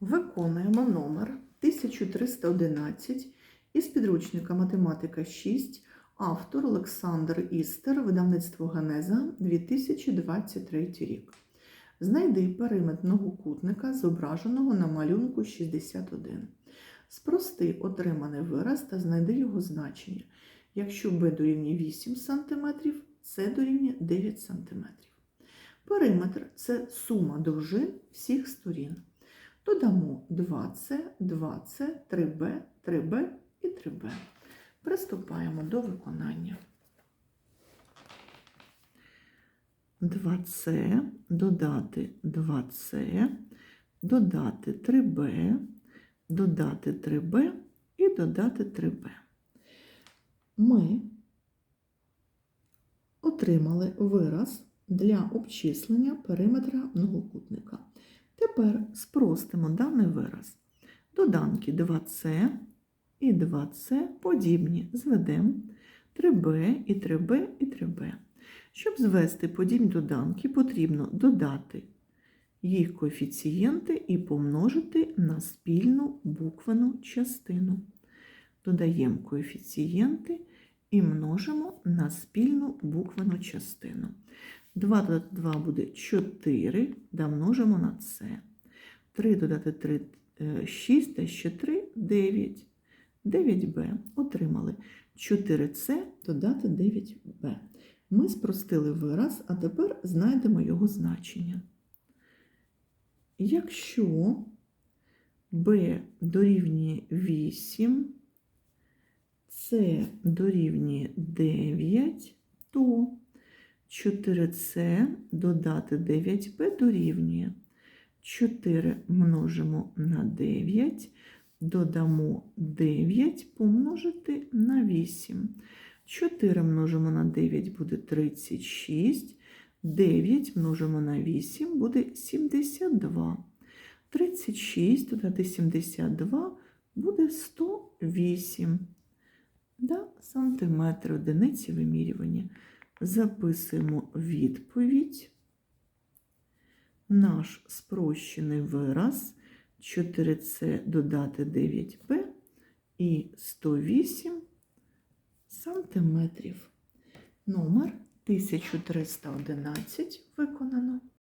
Виконуємо номер 1311 із підручника Математика 6, автор Олександр Істер, видавництво Генеза 2023 рік. Знайди периметр многокутника, зображеного на малюнку 61. Спрости отриманий вираз та знайди його значення. Якщо b дорівнює 8 см, c дорівнює 9 см. Периметр це сума довжин всіх сторін. Додамо 2С, 2С, 3Б, 3Б і 3Б. Приступаємо до виконання. 2С, додати 2С, додати 3Б, додати 3Б і додати 3Б. Ми отримали вираз для обчислення периметра многокутника. Тепер спростимо даний вираз. Доданки 2С і 2С подібні. Зведемо 3Б і 3Б і 3Б. Щоб звести подібні доданки, потрібно додати їх коефіцієнти і помножити на спільну буквену частину. Додаємо коефіцієнти і множимо на спільну буквену частину. 2 додати 2 буде 4, да множимо на це. 3 додати 3 6, та ще 3 9. 9b отримали 4c додати 9b. Ми спростили вираз, а тепер знайдемо його значення. Якщо b дорівнює 8, c дорівнює 9, то 4c додати 9b дорівнює 4 множимо на 9, додамо 9 помножити на 8. 4 множимо на 9 буде 36, 9 множимо на 8 буде 72. 36 додати 72 буде 108 да, сантиметри одиниці вимірювання. Записуємо відповідь. Наш спрощений вираз 4С додати 9Б і 108 сантиметрів. Номер 1311 виконано.